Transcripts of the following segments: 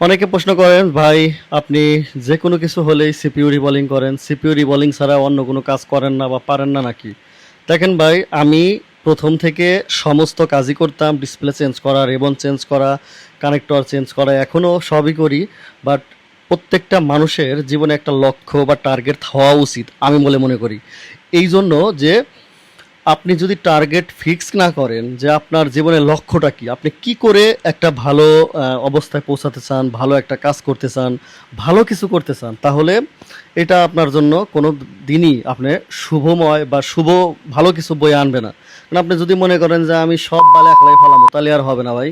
অনেকে প্রশ্ন করেন, ভাই, আপনি যে কোনো কিছু হলেই সিপিউ রিবলিং করেন। সিপিউ রিবলিং ছাড়া অন্য কোনো কাজ করেন না বা পারেন না নাকি? দেখেন ভাই, আমি প্রথম থেকে সমস্ত কাজই করতাম, ডিসপ্লে চেঞ্জ করা, রেবন চেঞ্জ করা, কানেক্টর চেঞ্জ করা, এখনও সবই করি। বাট প্রত্যেকটা মানুষের জীবনে একটা লক্ষ্য বা টার্গেট হওয়া উচিত, আমি বলে মনে করি। এই জন্য যে আপনি যদি টার্গেট ফিক্স না করেন যে আপনার জীবনের লক্ষ্যটা কি, আপনি কি করে একটা ভালো অবস্থায় পৌঁছাতে চান, ভালো একটা কাজ করতে চান, ভালো কিছু করতে চান, তাহলে এটা আপনার জন্য কোনো দিনই আপনি শুভময় বা শুভ, ভালো কিছু বয়ে আনবে না। কারণ আপনি যদি মনে করেন যে আমি সব বালে একলাই ফেলামো তাহলে আর হবে না ভাই।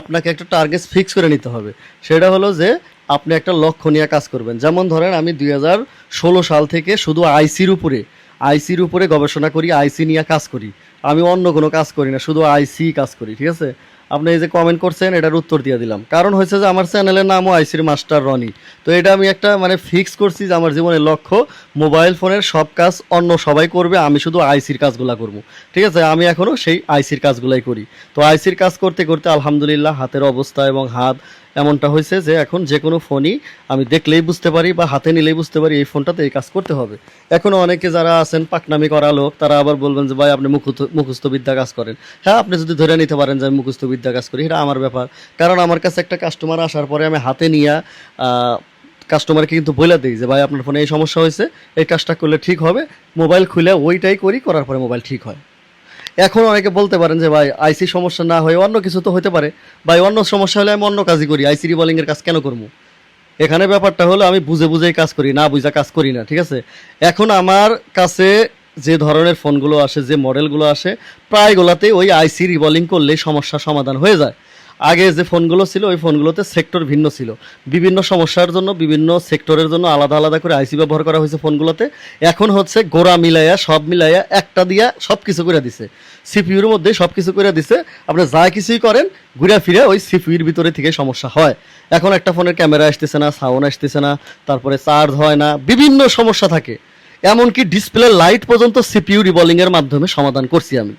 আপনাকে একটা টার্গেট ফিক্স করে নিতে হবে। সেটা হলো যে আপনি একটা লক্ষ্য নিয়ে কাজ করবেন। যেমন ধরেন আমি দুই হাজার ষোলো সাল থেকে শুধু আইসির উপরে আইসির উপরে গবেষণা করি, আইসি নিয়ে কাজ করি। আমি অন্য কোনো কাজ করি না, শুধু আইসি কাজ করি, ঠিক আছে? আপনি এই যে কমেন্ট করছেন, এটার উত্তর দিয়ে দিলাম। কারণ হয়েছে যে আমার চ্যানেলের নামও আইসির মাস্টার রনি তো এটা আমি একটা মানে ফিক্স করছি যে আমার জীবনের লক্ষ্য মোবাইল ফোনের সব কাজ অন্য সবাই করবে, আমি শুধু আইসির কাজগুলো করব। ঠিক আছে? আমি এখনও সেই আইসির কাজগুলাই করি। তো আইসির কাজ করতে করতে আলহামদুলিল্লাহ হাতের অবস্থা এবং হাত এমনটা হয়েছে যে এখন যে কোনো ফোনই আমি দেখলেই বুঝতে পারি বা হাতে নিলেই বুঝতে পারি এই ফোনটাতে এই কাজ করতে হবে। এখনও অনেকে যারা আছেন, পাকনামি করা লোক, তারা আবার বলবেন যে, ভাই, আপনি মুখস্থ, মুখস্থবিদ্যা কাজ করেন। হ্যাঁ আপনি যদি ধরে নিতে পারেন যে আমি বিদ্যা কাজ করি, এটা আমার ব্যাপার। কারণ আমার কাছে একটা কাস্টমার আসার পরে আমি হাতে নিয়ে কাস্টমারকে কিন্তু বলে দিই যে, ভাই, আপনার ফোনে এই সমস্যা হয়েছে, এই কাজটা করলে ঠিক হবে মোবাইল খুলে ওইটাই করি, করার পরে মোবাইল ঠিক হয়। এখন অনেকে বলতে পারেন যে, ভাই আইসি সমস্যা না হয়ে অন্য কিছু তো হতে পারে। ভাই, অন্য সমস্যা হলে আমি অন্য কাজই করি আইসি রিবলিং এর কাজ কেন করব? এখানে ব্যাপারটা হলো আমি বুঝে বুঝেই কাজ করি, না বুঝা কাজ করি না, ঠিক আছে? এখন আমার কাছে যে ধরনের ফোনগুলো আসে, যে মডেলগুলো আসে প্রায়গুলোতেই ওই আইসি রিবলিং করলেই সমস্যার সমাধান হয়ে যায়। আগে যে ফোনগুলো ছিল, ওই ফোনগুলোতে সেক্টর ভিন্ন ছিল। বিভিন্ন সমস্যার জন্য, বিভিন্ন সেক্টরের জন্য আলাদা আলাদা করে আইসি ব্যবহার করা হয়েছে ফোনগুলোতে। এখন হচ্ছে গোড়া মিলাইয়া, সব মিলাইয়া, একটা দিয়া সব কিছু করে দিছে। সিপিউর মধ্যে সব কিছু করে দিছে। আপনি যা কিছুই করেন, ঘুরে ফিরে ওই সিপিউর ভিতরে থেকে সমস্যা হয়। এখন একটা ফোনের ক্যামেরা আসতেছে না, সাউন্ড আসতেছে না, তারপরে চার্জ হয় না, বিভিন্ন সমস্যা থাকে। এমনকি ডিসপ্লে লাইট পর্যন্ত সিপিউ রিবলিং এর মাধ্যমে সমাধান করছি আমি।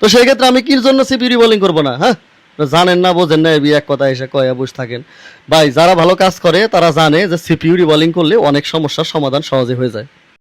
তো সেই ক্ষেত্রে আমি কির জন্য সিপিউ রিবলিং করব না হ্যাঁ? জানেন না, বোঝেন না এবি এক কথা এসে কয়ে বসে থাকেন। ভাই, যারা ভালো কাজ করে, তারা জানে যে সিপিউ রিবলিং করলে অনেক সমস্যার সমাধান সহজে হয়ে যায়।